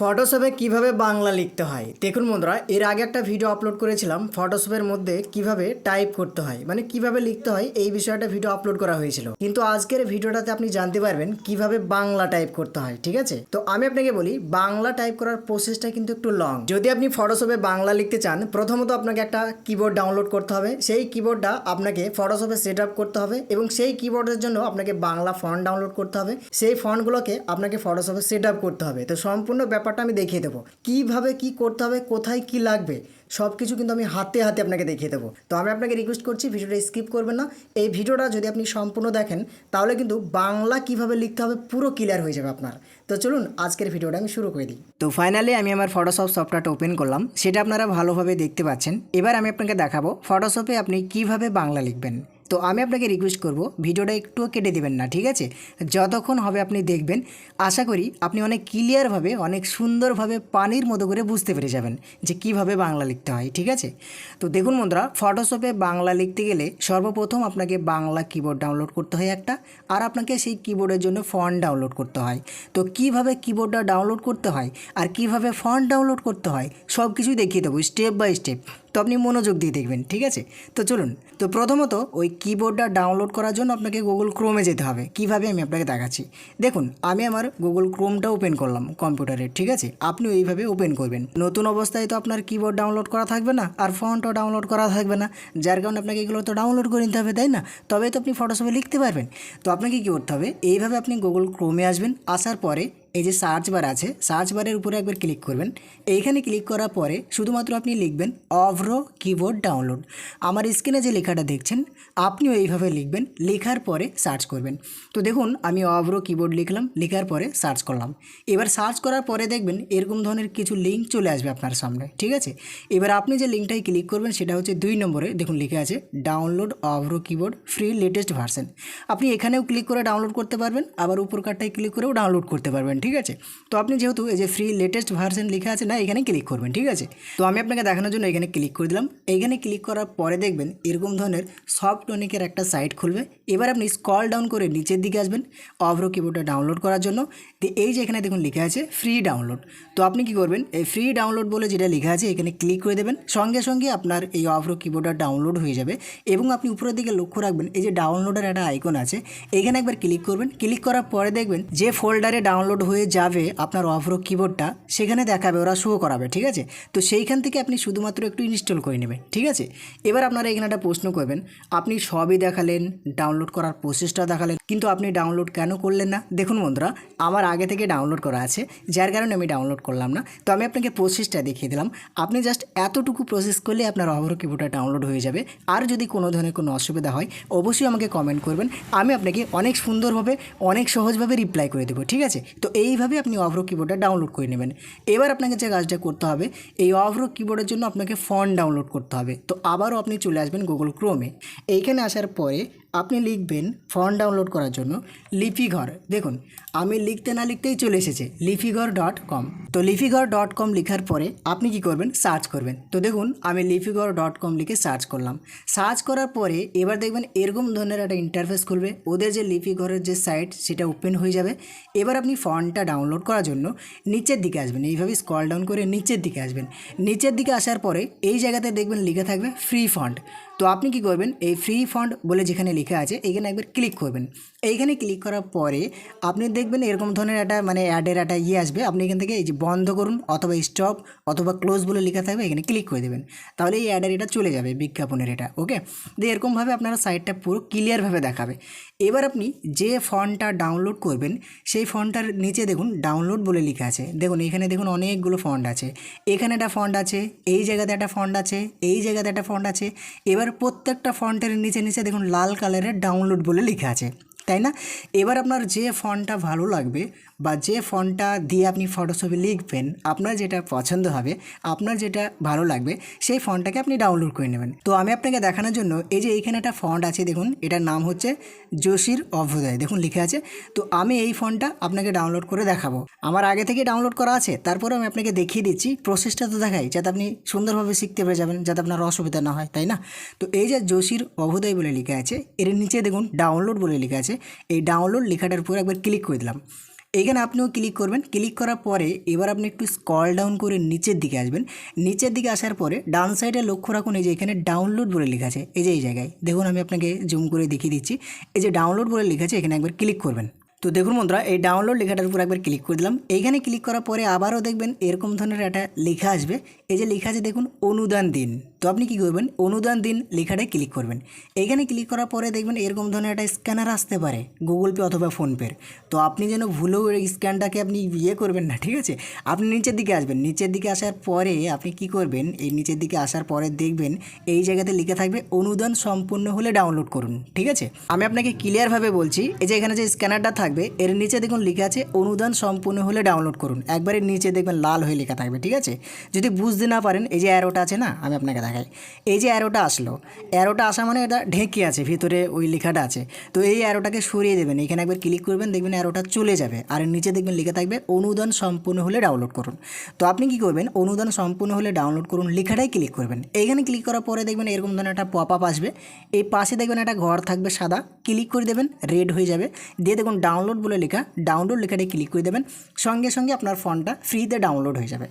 ফটোশপে কীভাবে বাংলা লিখতে হয়? দেখুন বন্ধুরা, এর আগে একটা ভিডিও আপলোড করেছিলাম ফটোশপের মধ্যে কীভাবে টাইপ করতে হয় মানে কীভাবে লিখতে হয়, এই বিষয়টা ভিডিও আপলোড করা হয়েছিল। কিন্তু আজকের ভিডিওটাতে আপনি জানতে পারবেন কীভাবে বাংলা টাইপ করতে হয়, ঠিক আছে? তো আমি আপনাকে বলি, বাংলা টাইপ করার প্রসেসটা কিন্তু একটু লং যদি আপনি ফটোশপে বাংলা লিখতে চান, প্রথমত আপনাকে একটা কিবোর্ড ডাউনলোড করতে হবে। সেই কিবোর্ডটা আপনাকে ফটোশপে সেট আপ করতে হবে এবং সেই কিবোর্ডের জন্য আপনাকে বাংলা ফন্ট ডাউনলোড করতে হবে। সেই ফন্টগুলোকে আপনাকে ফটোশপে সেট আপ করতে হবে। তো সম্পূর্ণ ব্যাপারটা আমি দেখিয়ে দেবো। কীভাবে কি করতে হবে, কোথায় কি লাগবে সব কিছু কিন্তু আমি হাতে হাতে আপনাকে দেখিয়ে দেবো। তো আমি আপনাকে রিকোয়েস্ট করছি, ভিডিওটা স্কিপ করবেন না। এই ভিডিওটা যদি আপনি সম্পূর্ণ দেখেন, তাহলে কিন্তু বাংলা কীভাবে লিখতে হবে পুরো ক্লিয়ার হয়ে যাবে আপনার। তো চলুন, আজকের ভিডিওটা আমি শুরু করে দিই। তো ফাইনালি আমি আমার ফটোশপ সফটওয়্যারটা ওপেন করলাম। সেটা আপনারা ভালোভাবে দেখতে পাচ্ছেন। এবার আমি আপনাকে দেখাবো ফটোশপে আপনি কীভাবে বাংলা লিখবেন। তো আমি আপনাকে রিকোয়েস্ট করব, ভিডিওটা একটুও কেটে দেবেন না, ঠিক আছে? যতক্ষণ হবে আপনি দেখবেন, আশা করি আপনি অনেক ক্লিয়ারভাবে অনেক সুন্দরভাবে পানির মতো করে বুঝতে পেরে যাবেন যে কীভাবে বাংলা লিখতে হয়, ঠিক আছে? তো দেখুন বন্ধুরা ফটোশপে বাংলা লিখতে গেলে সর্বপ্রথম আপনাকে বাংলা কিবোর্ড ডাউনলোড করতে হয় একটা, আর আপনাকে সেই কিবোর্ডের জন্য ফন্ট ডাউনলোড করতে হয়। তো কীভাবে কিবোর্ডটা ডাউনলোড করতে হয়, আর কীভাবে ফন্ট ডাউনলোড করতে হয় সব কিছুই দেখিয়ে দেবো স্টেপ বাই স্টেপ তো আপনি মনোযোগ দিয়ে দেখবেন, ঠিক আছে? তো চলুন, তো প্রথমত ওই কিবোর্ডটা ডাউনলোড করার জন্য আপনাকে গুগল ক্রোমে যেতে হবে। কীভাবে আমি আপনাকে দেখাচ্ছি? দেখুন, আমি আমার গুগল ক্রোমটা ওপেন করলাম কম্পিউটারে ঠিক আছে? আপনি এইভাবে ওপেন করবেন। নতুন অবস্থায় তো আপনার কিবোর্ড ডাউনলোড করা থাকবে না, আর ফন্টও ডাউনলোড করা থাকবে না। যার কারণে আপনাকে এগুলো তো ডাউনলোড করে নিতে হবে, তাই না? তবে তো আপনি ফটোশপে লিখতে পারবেন। তো আপনাকে কী করতে হবে? এইভাবে আপনি গুগল ক্রোমে আসবেন, আসার পরে এই যে সার্চ বার আছে সার্চ বারের উপরে একবার ক্লিক করবেন। এইখানে ক্লিক করার পরে শুধুমাত্র আপনি লিখবেন অভ্রো কিবোর্ড ডাউনলোড আমার স্ক্রিনে যে লেখাটা দেখছেন, আপনিও এইভাবে লিখবেন, লেখার পরে সার্চ করবেন। তো দেখুন, আমি অভ্রো কিবোর্ড লিখলাম, লেখার পরে সার্চ করলাম। এবার সার্চ করার পরে দেখবেন, এরকম ধরনের কিছু লিঙ্ক চলে আসবে আপনার সামনে, ঠিক আছে? এবার আপনি যে লিঙ্কটাই ক্লিক করবেন, সেটা হচ্ছে দুই নম্বরে, দেখুন লিখে আছে download Avro keyboard free latest version আপনি এখানেও ক্লিক করে ডাউনলোড করতে পারবেন, আবার উপর কারটায় ক্লিক করেও ডাউনলোড করতে পারবেন। ঠিক আছে? তো আপনি যেহেতু এই যে ফ্রি লেটেস্ট ভার্সন লেখা আছে না এখানে ক্লিক করবেন, ঠিক আছে? তো আমি আপনাকে দেখানোর জন্য এখানে ক্লিক করে দিলাম। এইখানে ক্লিক করার পরে দেখবেন এরকম ধরনের সফট টনিকের একটা সাইট খুলবে। এবার আপনি স্কল ডাউন করে নিচের দিকে আসবেন, অভ্র কিবোর্ডটা ডাউনলোড করার জন্য। তো এই যে এখানে দেখুন লেখা আছে ফ্রি ডাউনলোড তো আপনি কি করবেন, এই ফ্রি ডাউনলোড বলে যেটা লেখা আছে, এখানে ক্লিক করে দেবেন। সঙ্গে সঙ্গে আপনার এই অভ্র কিবোর্ডটা ডাউনলোড হয়ে যাবে এবং আপনি উপরের দিকে লক্ষ্য রাখবেন, এই যে ডাউনলোডের একটা আইকন আছে। এখানে একবার ক্লিক করবেন। ক্লিক করার পরে দেখবেন যে ফোল্ডারে ডাউনলোড হয়ে যাবে আপনার অভ্র কিবোর্ডটা সেখানে দেখাবে, ওরা শো করাবে, ঠিক আছে? তো সেইখান থেকে আপনি শুধুমাত্র একটু ইনস্টল করে নেবেন, ঠিক আছে? এবার আপনারা এখানে একটা প্রশ্ন করবেন, আপনি সবই দেখালেন ডাউনলোড করার প্রসেসটা দেখালেন, কিন্তু আপনি ডাউনলোড কেন করলেন না? দেখুন বন্ধুরা, আমার আগে থেকে ডাউনলোড করা আছে, যার কারণে আমি ডাউনলোড করলাম না। তো আমি আপনাকে প্রসেসটা দেখিয়ে দিলাম, আপনি জাস্ট এতটুকু প্রসেস করলে আপনার অভ্র কিবোর্ডটা ডাউনলোড হয়ে যাবে। আর যদি কোনো ধরনের কোনো অসুবিধা হয়, অবশ্যই আমাকে কমেন্ট করবেন, আমি আপনাকে অনেক সুন্দরভাবে, অনেক সহজভাবে রিপ্লাই করে দেবো, ঠিক আছে? তো এইভাবে আপনি অভ্রো কিবোর্ডটা ডাউনলোড করে নেবেন। এবার আপনাকে যে কাজটা করতে হবে, এই অভ্রো কিবোর্ডের জন্য আপনাকে ফন্ট ডাউনলোড করতে হবে। তো আবারও আপনি চলে আসবেন গুগল ক্রোমে এইখানে আসার পরে আপনি লিখবেন ফন্ট ডাউনলোড করার জন্য লিপিঘর। দেখুন, আমি লিখতে না লিখতেই চলে এসেছে, লিপিঘর ডট কম তো লিপিঘর ডট কম লেখার পরে আপনি কি করবেন? সার্চ করবেন। তো দেখুন, আমি লিপিঘর ডট কম লিখে সার্চ করলাম। সার্চ করার পরে এবার দেখবেন এরকম ধরনের একটা ইন্টারফেস খুলবে। ওদের যে লিপিঘরের যে সাইট সেটা ওপেন হয়ে যাবে। এবার আপনি ফন্টটা ডাউনলোড করার জন্য নিচের দিকে আসবেন। এইভাবে স্কল ডাউন করে নিচের দিকে আসবেন। নিচের দিকে আসার পরে এই জায়গাতে দেখবেন লিখে থাকবে ফ্রি ফন্ট তো আপনি কি করবেন? এই ফ্রি ফান্ড বলে যেখানে লেখা আছে, এখানে একবার ক্লিক করবেন। এইখানে ক্লিক করার পরে আপনি দেখবেন এরকম ধরনের একটা মানে অ্যাডের একটা ইয়ে আসবে। আপনি এখান থেকে এই যে বন্ধ করুন অথবা স্টপ অথবা ক্লোজ বলে লেখা থাকবে, এখানে ক্লিক করে দেবেন। তাহলে এই অ্যাডের এটা চলে যাবে বিজ্ঞাপনের এটা ওকে দিয়ে এরকমভাবে আপনারা সাইটটা পুরো ক্লিয়ারভাবে দেখাবে। এবার আপনি যে ফন্টটা ডাউনলোড করবেন, সেই ফন্টটার নিচে দেখুন ডাউনলোড বলে লেখা আছে। দেখুন, এখানে দেখুন অনেকগুলো ফন্ট আছে। এখানে একটা ফন্ট আছে, এই জায়গাতে একটা ফন্ট আছে, এই জায়গাতে একটা ফন্ট আছে। এবার প্রত্যেকটা ফন্টের নিচে নিচে দেখুন লাল কালারের ডাউনলোড বলে লেখা আছে। তাই না? এবার আপনার যে ফন্টটা ভালো লাগবে বা যে ফন্টটা দিয়ে আপনি ফটোশপে লিখবেন, আপনার যেটা পছন্দ হবে, আপনার যেটা ভালো লাগবে, সেই ফন্টটাকে আপনি ডাউনলোড করে নেবেন। তো আমি আপনাকে দেখানোর জন্য এই যে এইখানে একটা ফন্ট আছে, দেখুন, এটার নাম হচ্ছে যোশীর অভ্যুদয় দেখুন লিখে আছে। তো আমি এই ফন্টটা আপনাকে ডাউনলোড করে দেখাবো। আমার আগে থেকে ডাউনলোড করা আছে তারপরে আমি আপনাকে দেখিয়ে দিচ্ছি প্রসেসটা তো দেখাই, যাতে আপনি সুন্দরভাবে শিখতে পেরে যাবেন, যাতে আপনার অসুবিধা না হয়, তাই না? তো এই যে যোশীর অভ্যুদয় বলে লেখা আছে, এর নিচে দেখুন ডাউনলোড বলে লেখা আছে। এই ডাউনলোড লেখাটার উপর একবার ক্লিক করে দিলাম। এখানে আপনিও ক্লিক করবেন। ক্লিক করার পরে এবার আপনি একটু স্কল ডাউন করে নিচের দিকে আসবেন। নিচের দিকে আসার পরে ডান সাইডে লক্ষ্য রাখুন, এই যে এখানে ডাউনলোড বলে লেখা আছে। এই যে এই জায়গায়। দেখুন, আমি আপনাকে জুম করে দেখিয়ে দিচ্ছি। এই যে ডাউনলোড বলে লেখা আছে, এখানে একবার ক্লিক করবেন। তো দেখুন বন্ধুরা, এই ডাউনলোড লেখাটার উপর একবার ক্লিক করে দিলাম। এইখানে ক্লিক করার পরে আবারও দেখবেন এরকম ধরনের একটা লেখা আসবে। এই যে লেখা আছে, দেখুন, অনুদান দিন। তো আপনি কি করবেন? অনুদান দিন লেখাটায় ক্লিক করবেন। এখানে ক্লিক করার পরে দেখবেন এরকম ধরনের একটা স্ক্যানার আসতে পারে গুগল পে অথবা ফোনপের তো আপনি যেন ভুলেও এই স্ক্যানটাকে আপনি ইয়ে করবেন না, ঠিক আছে? আপনি নিচের দিকে আসবেন। নিচের দিকে আসার পরে আপনি কি করবেন? এই নিচের দিকে আসার পরে দেখবেন এই জায়গাতে লেখা থাকবে অনুদান সম্পূর্ণ হলে ডাউনলোড করুন, ঠিক আছে? আমি আপনাকে ক্লিয়ারভাবে বলছি, এই যে এখানে যে স্ক্যানারটা থাকবে, এর নিচে দেখুন লেখা আছে অনুদান সম্পূর্ণ হলে ডাউনলোড করুন। একবারে নিচে দেখবেন লাল হয়ে লেখা থাকবে, ঠিক আছে? যদি বুঝতে না পারেন, এই যে অ্যারোটা আছে না, আমি আপনাকে দেখাই এই যে অ্যারোটা আসলো অ্যারোটা আসা মানে এটা ঢেকে আছে, ভিতরে ওই লেখাটা আছে। তো এই অ্যারোটাকে সরিয়ে দেবেন, এখানে একবার ক্লিক করবেন, দেখবেন অ্যারোটা চলে যাবে। আর নিচে দেখবেন লেখা থাকবে, অনুদান সম্পূর্ণ হলে ডাউনলোড করুন। তো আপনি কি করবেন, অনুদান সম্পূর্ণ হলে ডাউনলোড করুন লেখাটাই ক্লিক করবেন। এইখানে ক্লিক করার পরে দেখবেন এরকম ধরনের একটা পপ আপ আসবে। এই পাশে দেখবেন একটা ঘর থাকবে সাদা ক্লিক করে দেবেন রেড হয়ে যাবে। দিয়ে দেখুন ডাউনলোড বলে লেখা ডাউনলোড লেখাটাই ক্লিক করে দেবেন। সঙ্গে সঙ্গে আপনার ফোনটা ফ্রিতে ডাউনলোড হয়ে যাবে।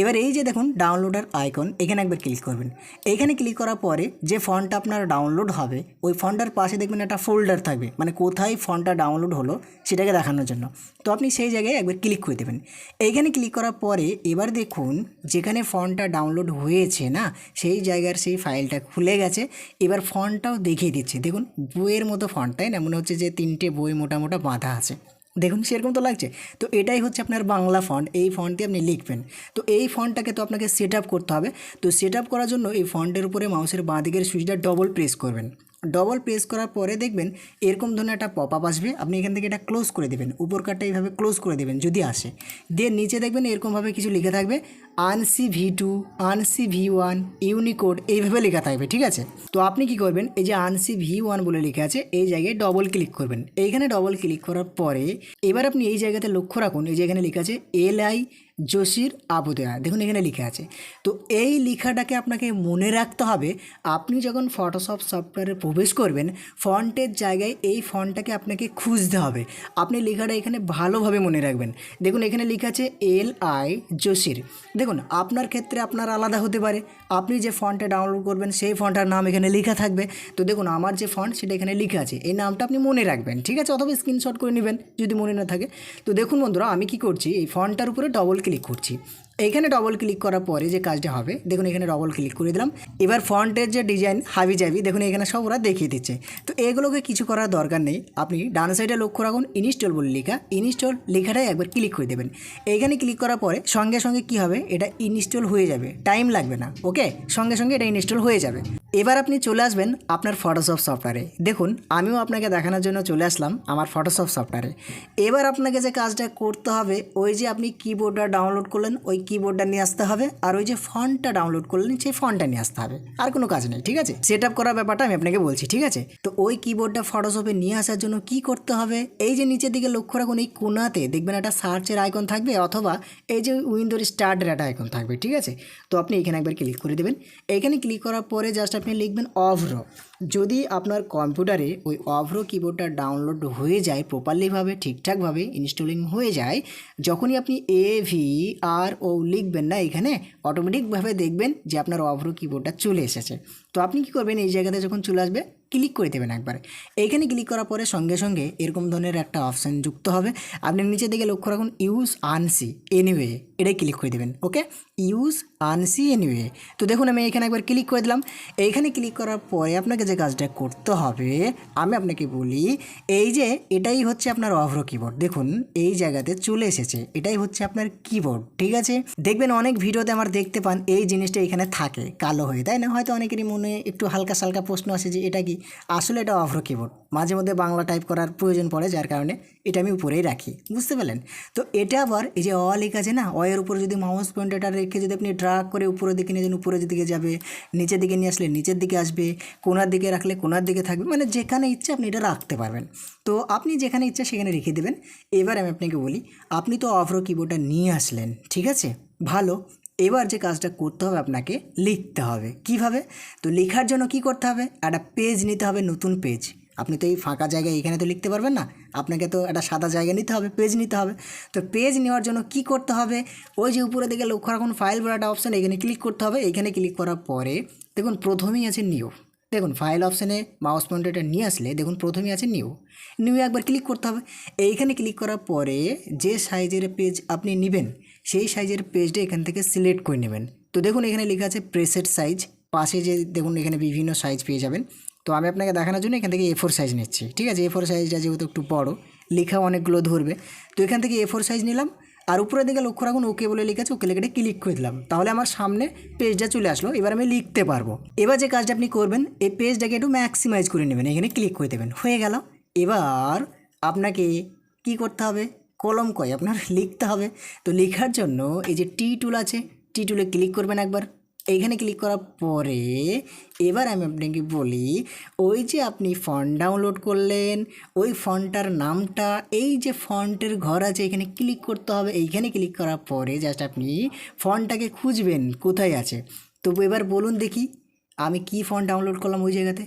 এবার এই যে দেখুন ডাউনলোডের আইকন এখানে একবার ক্লিক করবেন। এইখানে ক্লিক করার পরে যে ফোনটা আপনার ডাউনলোড হবে, ওই ফোনটার পাশে দেখবেন একটা ফোল্ডার থাকবে। মানে কোথায় ফোনটা ডাউনলোড হলো সেটাকে দেখানোর জন্য। তো আপনি সেই জায়গায় একবার ক্লিক করে দেবেন। এইখানে ক্লিক করার পরে এবার দেখুন, যেখানে ফোনটা ডাউনলোড হয়েছে না, সেই জায়গার সেই ফাইলটা খুলে গেছে। এবার ফোনটাও দেখিয়ে দিচ্ছে। দেখুন, বইয়ের মতো ফন্টটাই না? মনে হচ্ছে যে তিনটে বই মোটা মোটা বাঁধা আছে। দেখুন সেরকম তো লাগছে। তো এটাই হচ্ছে আপনার বাংলা ফন্ট এই ফন্টে আপনি লিখবেন। তো এই ফন্টটাকে তো আপনাকে সেট করতে হবে। তো সেট করার জন্য এই ফন্টের উপরে মাউসের বাঁ দিকের সুইচটা ডবল প্রেস করবেন। ডবল প্রেস করার পরে দেখবেন এরকম ধরনের একটা পপ আপ আসবে। আপনি এখান থেকে এটা ক্লোজ করে দেবেন। উপর কাটটা এইভাবে ক্লোজ করে দেবেন যদি আসে। দিয়ে নিচে দেখবেন এরকমভাবে কিছু লিখে থাকবে ANSI V two ANSI V one Unicode এইভাবে লেখা থাকবে, ঠিক আছে? তো আপনি কি করবেন, এই যে আনসি ভি ওয়ান বলে লেখা আছে, এই জায়গায় ডবল ক্লিক করবেন। এইখানে ডবল ক্লিক করার পরে এবার আপনি এই জায়গাতে লক্ষ্য রাখুন, এই যে এখানে লেখা আছে এল আই জসির আবুদেয়া। দেখুন এখানে লেখা আছে। তো এই লেখাটাকে আপনাকে মনে রাখতে হবে, আপনি যখন ফটোশপ সফটওয়্যারে প্রবেশ করবেন ফন্টের জায়গায় এই ফন্টটাকে আপনাকে খুঁজতে হবে। আপনি লেখাটা এখানে ভালোভাবে মনে রাখবেন। দেখুন এখানে লেখা আছে এল আই জসির। দেখুন, আপনার ক্ষেত্রে আপনার আলাদা হতে পারে। আপনি যে ফন্টটা ডাউনলোড করবেন, সেই ফন্টটার নাম এখানে লেখা থাকবে। তো দেখুন, আমার যে ফন্ট সেটা এখানে লেখা আছে। এই নামটা আপনি মনে রাখবেন, ঠিক আছে? অথবা স্ক্রিনশট করে নেবেন, যদি মনে না থাকে। তো দেখুন বন্ধুরা, আমি কি করছি? এই ফন্টটার উপরে ডবল ক্লিক করছি। এইখানে ডবল ক্লিক করার পরে যে কাজটা হবে, দেখুন এখানে ডবল ক্লিক করে দিলাম। এবার ফন্টের যে ডিজাইন হাবি যাবি দেখুন এখানে সব ওরা দেখিয়ে দিচ্ছে। তো এগুলোকে কিছু করার দরকার নেই। আপনি ডান সাইডে লক্ষ্য রাখুন ইনস্টল বলে লেখা ইনস্টল লেখাটাই একবার ক্লিক করে দেবেন। এইখানে ক্লিক করার পরে সঙ্গে সঙ্গে কি হবে, এটা ইনস্টল হয়ে যাবে। টাইম লাগবে না ওকে সঙ্গে সঙ্গে এটা ইনস্টল হয়ে যাবে। এবার আপনি চলে আসবেন আপনার ফটোশপ সফটওয়্যারে দেখুন, আমিও আপনাকে দেখানোর জন্য চলে আসলাম আমার ফটোশপ সফটওয়্যারে এবার আপনাকে যে কাজটা করতে হবে, ওই যে আপনি কিবোর্ডটা ডাউনলোড করলেন, ওই কিবোর্ডটা নিয়ে আসতে হবে আর ওই যে ফন্টটা ডাউনলোড করলেন, সেই ফন্টটা নিয়ে আসতে হবে। আর কোনো কাজ নেই, ঠিক আছে? সেট আপ করার ব্যাপারটা আমি আপনাকে বলছি, ঠিক আছে? তো ওই কিবোর্ডটা ফটোশপে নিয়ে আসার জন্য কি করতে হবে? এই যে নিচের দিকে লক্ষ্য রাখুন, এই কোনাতে দেখবেন একটা সার্চের আইকন থাকবে অথবা এই যে উইন্ডোর স্টার্টের একটা আইকন থাকবে, ঠিক আছে? তো আপনি এখানে একবার ক্লিক করে দেবেন। এখানে ক্লিক করার পরে জাস্ট আপনি লিখবেন অভ্র যদি আপনার কম্পিউটারে ওই অভ্র কিবোর্ডটা ডাউনলোড হয়ে যায় প্রপারলিভাবে ঠিকঠাকভাবে ইনস্টলিং হয়ে যায়, যখনই আপনি এ ভি আর ও লিখবেন না, এখানে অটোমেটিকভাবে দেখবেন যে আপনার অভ্র কিবোর্ডটা চলে এসেছে। তো আপনি কি করবেন, এই জায়গাতে যখন চলে আসবে ক্লিক করে দেবেন একবার। এইখানে ক্লিক করার পরে সঙ্গে সঙ্গে এরকম ধরনের একটা অপশান যুক্ত হবে। আপনি নিচের দিকে লক্ষ্য রাখুন ইউজ আনসি এনিওয়ে এটাই ক্লিক করে দেবেন ওকে ইউজ আনসি এনিওয়ে তো দেখুন, আমি এখানে একবার ক্লিক করে দিলাম। এইখানে ক্লিক করার পরে আপনাকে যে কাজটা করতে হবে, আমি আপনাকে বলি, এই যে এটাই হচ্ছে আপনার অভ্র কিবোর্ড দেখুন, এই জায়গাতে চলে এসেছে, এটাই হচ্ছে আপনার কিবোর্ড ঠিক আছে? দেখবেন অনেক ভিডিওতে আমার দেখতে পান, এই জিনিসটা এখানে থাকে, কালো হয়ে। তাই না? হয়তো অনেকেরই মনে একটু হালকা সালকা প্রশ্ন আসে যে, এটা কি? আসলে এটা অভ্র কিবোর্ড মাঝে মধ্যে বাংলা টাইপ করার প্রয়োজন পড়ে, যার কারণে এটা আমি উপরেই রাখি। বুঝতে পারলেন? তো এটা আবার এই যে অ লেখা আছে না অয়ের উপরে যদি মাউস পয়েন্টারটা রেখে যদি আপনি ড্রাগ করে উপরের দিকে নিয়ে যান, উপরের দিকে যাবে, নিচের দিকে নিয়ে আসলে নিচের দিকে আসবে, কোনার দিকে রাখলে কোনার দিকে থাকবে মানে যেখানে ইচ্ছে আপনি এটা রাখতে পারবেন। তো আপনি যেখানে ইচ্ছা সেখানে রেখে দেবেন। এবার আমি আপনাকে বলি, আপনি তো অভ্র কিবোর্ডটা নিয়ে আসলেন, ঠিক আছে? ভালো। এবার যে কাজটা করতে হবে আপনাকে লিখতে হবে। কীভাবে? তো লেখার জন্য কি করতে হবে? একটা পেজ নিতে হবে, নতুন পেজ আপনি তো এই ফাঁকা জায়গায় এখানে তো লিখতে পারবেন না। আপনাকে তো একটা সাদা জায়গা নিতে হবে পেজ নিতে হবে। তো পেজ নেওয়ার জন্য কি করতে হবে? ওই যে উপরে দিকে লক্ষ্য রাখুন ফাইল বলে একটা অপশান এখানে ক্লিক করতে হবে। এখানে ক্লিক করার পরে দেখুন, প্রথমেই আছে নিউ দেখুন ফাইল অপশানে মাউস পয়েন্টারটা নিয়ে আসলে দেখুন, প্রথমেই আছে নিউ নিউ একবার ক্লিক করতে হবে। এইখানে ক্লিক করার পরে যে সাইজের পেজ আপনি নেবেন, সেই সাইজের পেজটা এখান থেকে সিলেক্ট করে নেবেন। তো দেখুন, এখানে লেখা আছে প্রেসের সাইজ পাশে যে দেখুন, এখানে বিভিন্ন সাইজ পেয়ে যাবেন। তো আমি আপনাকে দেখানোর জন্য এখান থেকে এ ফোর সাইজ নিচ্ছি। ঠিক আছে? এ ফোর সাইজটা যেহেতু একটু বড় লেখা অনেকগুলো ধরবে। তো এখান থেকে এ ফোর সাইজ নিলাম। আর উপরের দিকে লক্ষ্য রাখুন ওকে বলে লিখেছে, ওকে লেখাটা ক্লিক করে দিলাম। তাহলে আমার সামনে পেজটা চলে আসলো, এবার আমি লিখতে পারব। এবার যে কাজটা আপনি করবেন, এই পেজটাকে একটু ম্যাক্সিমাইজ করে নেবেন, এখানে ক্লিক করে দেবেন। হয়ে গেল। এবার আপনাকে কি করতে হবে? কলম কয়, আপনার লিখতে হবে। তো লেখার জন্য এই যে টি টুল আছে টি টুলে ক্লিক করবেন একবার। এইখানে ক্লিক করার পরে এবার আমি আপনাকে বলি, ওই যে আপনি ফন্ট ডাউনলোড করলেন, ওই ফন্টটার নামটা, এই যে ফন্টের ঘর আছে, এখানে ক্লিক করতে হবে। এইখানে ক্লিক করার পরে জাস্ট আপনি ফন্টটাকে খুঁজবেন, কোথায় আছে? তো এবার বলুন দেখি, আমি কি ফন্ট ডাউনলোড করলাম ওই জায়গাতে?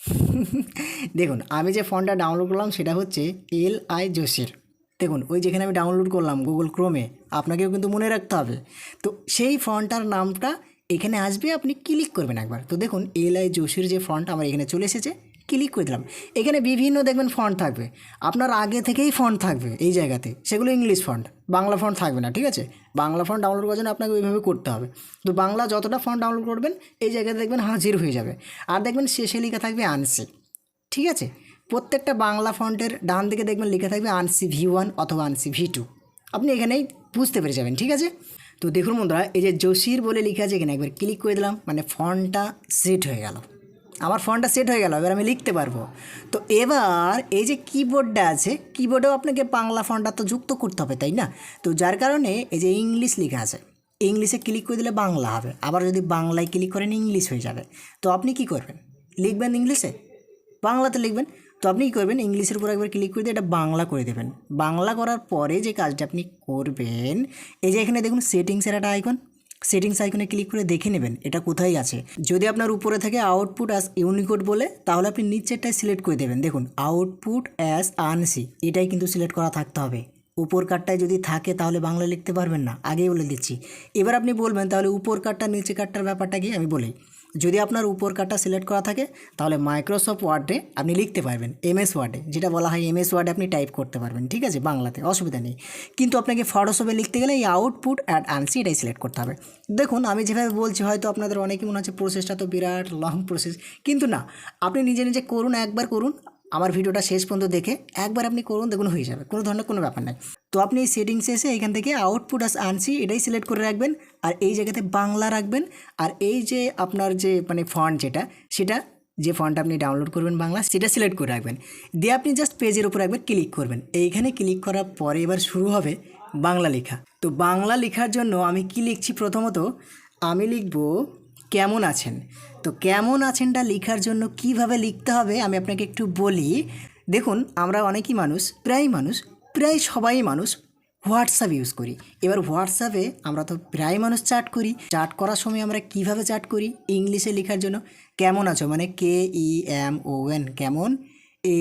দেখুন, আমি যে ফন্টটা ডাউনলোড করলাম, সেটা হচ্ছে এল আই জোসের দেখুন, ওই যেখানে আমি ডাউনলোড করলাম গুগল ক্রোমে আপনাকেও কিন্তু মনে রাখতে হবে। তো সেই ফন্টটার নামটা এখানে আসবে, আপনি ক্লিক করবেন একবার। তো দেখুন এল আই জোশির যে ফন্ট আমার এখানে চলে এসেছে ক্লিক করে দিলাম। এখানে বিভিন্ন দেখবেন ফন্ট থাকবে। আপনার আগে থেকেই ফন্ট থাকবে এই জায়গাতে। সেগুলো ইংলিশ ফন্ট, বাংলা ফন্ট থাকবে না, ঠিক আছে? বাংলা ফন্ট ডাউনলোড করার জন্য আপনাকে ওইভাবে করতে হবে। তো বাংলা যতটা ফন্ট ডাউনলোড করবেন, এই জায়গাতে দেখবেন হাজির হয়ে যাবে। আর দেখবেন শেষে লেখা থাকবে আনসি ঠিক আছে? প্রত্যেকটা বাংলা ফন্টের ডান দিকে দেখবেন লেখা থাকবে আনসি ভি ওয়ান অথবা আনসি ভি টু। আপনি এখানেই বুঝতে পেরে যাবেন, ঠিক আছে? তো দেখুন বন্ধুরা, এই যে জসির বলে লেখা আছে, এখানে একবার ক্লিক করে দিলাম মানে ফন্টটা সেট হয়ে গেল। আমার ফন্টটা সেট হয়ে গেল, এবার আমি লিখতে পারব। তো এবার এই যে কিবোর্ডটা আছে কিবোর্ডেও আপনাকে বাংলা ফন্টটা তো যুক্ত করতে হবে, তাই না? তো যার কারণে এই যে ইংলিশ লেখা আছে, ইংলিশে ক্লিক করে দিলে বাংলা হবে, আবার যদি বাংলায় ক্লিক করেন ইংলিশ হয়ে যাবে। তো আপনি কি করবেন? লিখবেন ইংলিশে? বাংলাতে লিখবেন তো আপনি কী করবেন? ইংলিশের উপর একবার ক্লিক করে দিয়ে এটা বাংলা করে দেবেন। বাংলা করার পরে যে কাজটা আপনি করবেন, এই যে এখানে দেখুন সেটিংসের একটা আইকন সেটিংস আইকনে ক্লিক করে দেখে নেবেন এটা কোথায় আছে। যদি আপনার উপরে থাকে আউটপুট অ্যাস ইউনিকোড বলে, তাহলে আপনি নিচেরটাই সিলেক্ট করে দেবেন। দেখুন আউটপুট অ্যাজ আনসি এটাই কিন্তু সিলেক্ট করা থাকতে হবে। উপর কার্ডটায় যদি থাকে, তাহলে বাংলা লিখতে পারবেন না। আগেই বলে দিচ্ছি। এবার আপনি বলবেন, তাহলে উপর কার্ডটা নিচে কার্ডটার ব্যাপারটা কি? আমি বলি। যদি আপনার উপর কাটা সিলেক্ট করা থাকে, তাহলে মাইক্রোসফট ওয়ার্ডে আপনি লিখতে পারবেন এমএস ওয়ার্ডে যেটা বলা হয় এমএস ওয়ার্ডে আপনি টাইপ করতে পারবেন, ঠিক আছে? বাংলাতে, অসুবিধা নেই। কিন্তু আপনাকে ফটোশপে লিখতে গেলে এই আউটপুট অ্যাড আনসি এটাই সিলেক্ট করতে হবে। দেখুন, আমি যেভাবে বলছি, হয়তো আপনাদের অনেকেই মনে হচ্ছে প্রসেসটা তো বিরাট লং প্রসেস কিন্তু না। আপনি নিজে নিজে করুন, একবার করুন আমার ভিডিওটা শেষ পর্যন্ত দেখে একবার আপনি করুন, দেখুন হয়ে যাবে। কোনো ধরনের কোনো ব্যাপার নাই। তো আপনি এই সেটিংসে এসে এখান থেকে আউটপুট আস আনসি এটাই সিলেক্ট করে রাখবেন আর এই জায়গাতে বাংলা রাখবেন। আর এই যে আপনার যে মানে ফন্ট যেটা, সেটা যে ফন্ট আপনি ডাউনলোড করবেন বাংলা, সেটা সিলেক্ট করে রাখবেন। দিয়ে আপনি জাস্ট পেজের উপর একবার ক্লিক করবেন। এইখানে ক্লিক করার পরে এবার শুরু হবে বাংলা লেখা। তো বাংলা লেখার জন্য আমি কি লিখছি? প্রথমত আমি লিখব, কেমন আছেন? তো কেমন আছেনটা লেখার জন্য কীভাবে লিখতে হবে আমি আপনাকে একটু বলি। দেখুন, আমরা অনেকই মানুষ প্রায় মানুষ, প্রায় সবাই মানুষ হোয়াটসঅ্যাপ ইউজ করি। এবার হোয়াটসঅ্যাপে আমরা তো প্রায় মানুষ চ্যাট করি। চ্যাট করার সময় আমরা কীভাবে চ্যাট করি? ইংলিশে লেখার জন্য। কেমন আছো? মানে কে ই এম ও এন, কেমন? এ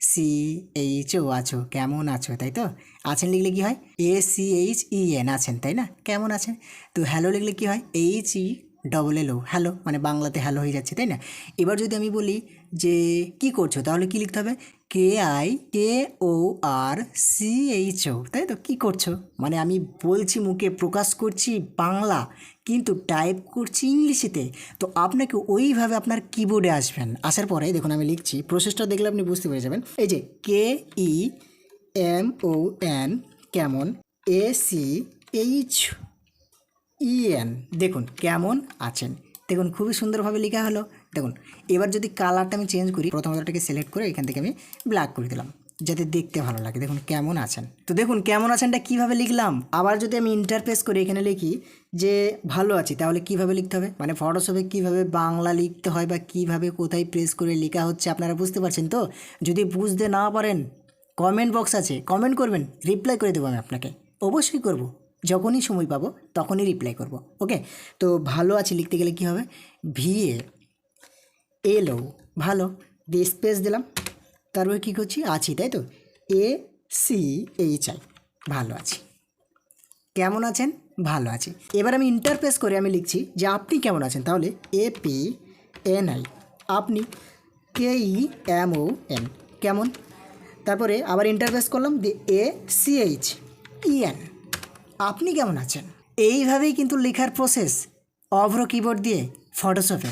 সি এইচ ও আছো, কেমন আছো? তাই তো? আছেন লিখলে কি হয়? A C H E N আছেন, তাই না? কেমন আছেন? তো হ্যালো লিখলে কি হয়? H E double L hello মানে বাংলাতে হ্যালো হয়ে যাচ্ছে, তাই না? এবার যদি আমি বলি যে, কি করছ? তাহলে কি লিখতে হবে? K I K O R C H O তাই তো? কী করছ? মানে আমি বলছি, মুখে প্রকাশ করছি বাংলা, কিন্তু টাইপ করছি ইংলিশেতে। তো আপনাকে ওইভাবে আপনার কিবোর্ডে আসবেন। আসার পরে দেখুন, আমি লিখছি প্রসেসটা দেখলে আপনি বুঝতে পেরে যাবেন। এই যে কে ই এম ও এন কেমন? এ সি এইচ ইএন দেখুন কেমন আছেন। দেখুন খুবই সুন্দরভাবে লেখা হলো। দেখুন, এবার যদি কালারটা আমি চেঞ্জ করি প্রথমত এটাকে সিলেক্ট করে এখান থেকে আমি ব্ল্যাক করে দিলাম, যাতে দেখতে ভালো লাগে। দেখুন কেমন আছেন। তো দেখুন কেমন আছেনটা কীভাবে লিখলাম? আবার যদি আমি ইন্টারফেস করি, এখানে লিখি যে, ভালো আছি তাহলে কীভাবে লিখতে হবে? মানে ফটোশপে কীভাবে বাংলা লিখতে হয় বা কীভাবে কোথায় প্রেস করে লেখা হচ্ছে, আপনারা বুঝতে পারছেন তো? যদি বুঝতে না পারেন কমেন্ট বক্স আছে। কমেন্ট করবেন রিপ্লাই করে দেবো আমি আপনাকে। অবশ্যই করব। যখনই সময় পাবো তখনই রিপ্লাই করব ওকে তো ভালো আছে লিখতে গেলে কি হবে? ভিএ এলো ভালো। দিয়ে স্পেস দিলাম। তারপরে কী করছি? আছি, তাই তো? এ সি এইচ আই ভালো আছি। কেমন আছেন? ভালো আছি। এবার আমি ইন্টারফেস করে আমি লিখছি যে আপনি কেমন আছেন? তাহলে এ পি এন আই আপনি কে ই এম ও এন কেমন? তারপরে আবার ইন্টারফেস করলাম the A C H E N আপনি কেমন আছেন? এইভাবেই কিন্তু লেখার প্রসেস অভ্র কিবোর্ড দিয়ে ফটোশপে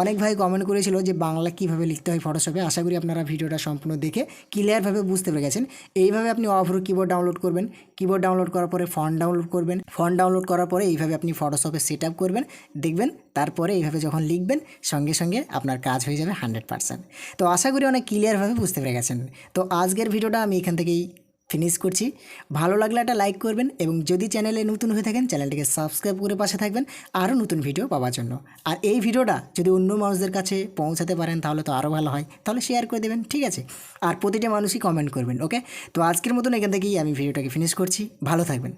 অনেক ভাই কমেন্ট করেছিল যে বাংলা কীভাবে লিখতে হয় ফটোশপে আশা করি আপনারা ভিডিওটা সম্পূর্ণ দেখে ক্লিয়ারভাবে বুঝতে পেরে গেছেন। এইভাবে আপনি অভ্র কিবোর্ড ডাউনলোড করবেন। কিবোর্ড ডাউনলোড করার পরে ফন্ট ডাউনলোড করবেন। ফন্ট ডাউনলোড করার পরে এইভাবে আপনি ফটোশপে সেট আপ করবেন। দেখবেন তারপরে এইভাবে যখন লিখবেন, সঙ্গে সঙ্গে আপনার কাজ হয়ে যাবে হান্ড্রেড পার্সেন্ট তো আশা করি অনেক ক্লিয়ারভাবে বুঝতে পেরে গেছেন। তো আজকের ভিডিওটা আমি এখান থেকেই ফিনিশ করছি। ভালো লাগলে একটা লাইক করবেন এবং যদি চ্যানেলে নতুন হয়ে থাকেন, চ্যানেলটিকে সাবস্ক্রাইব করে পাশে থাকবেন আরও নতুন ভিডিও পাওয়ার জন্য। আর এই ভিডিওটা যদি অন্য মানুষদের কাছে পৌঁছাতে পারেন, তাহলে তো আরও ভালো হয়। তাহলে শেয়ার করে দেবেন, ঠিক আছে? আর প্রতিটা মানুষই কমেন্ট করবেন ওকে তো আজকের মতন এখান থেকেই আমি ভিডিওটাকে ফিনিশ করছি। ভালো থাকবেন।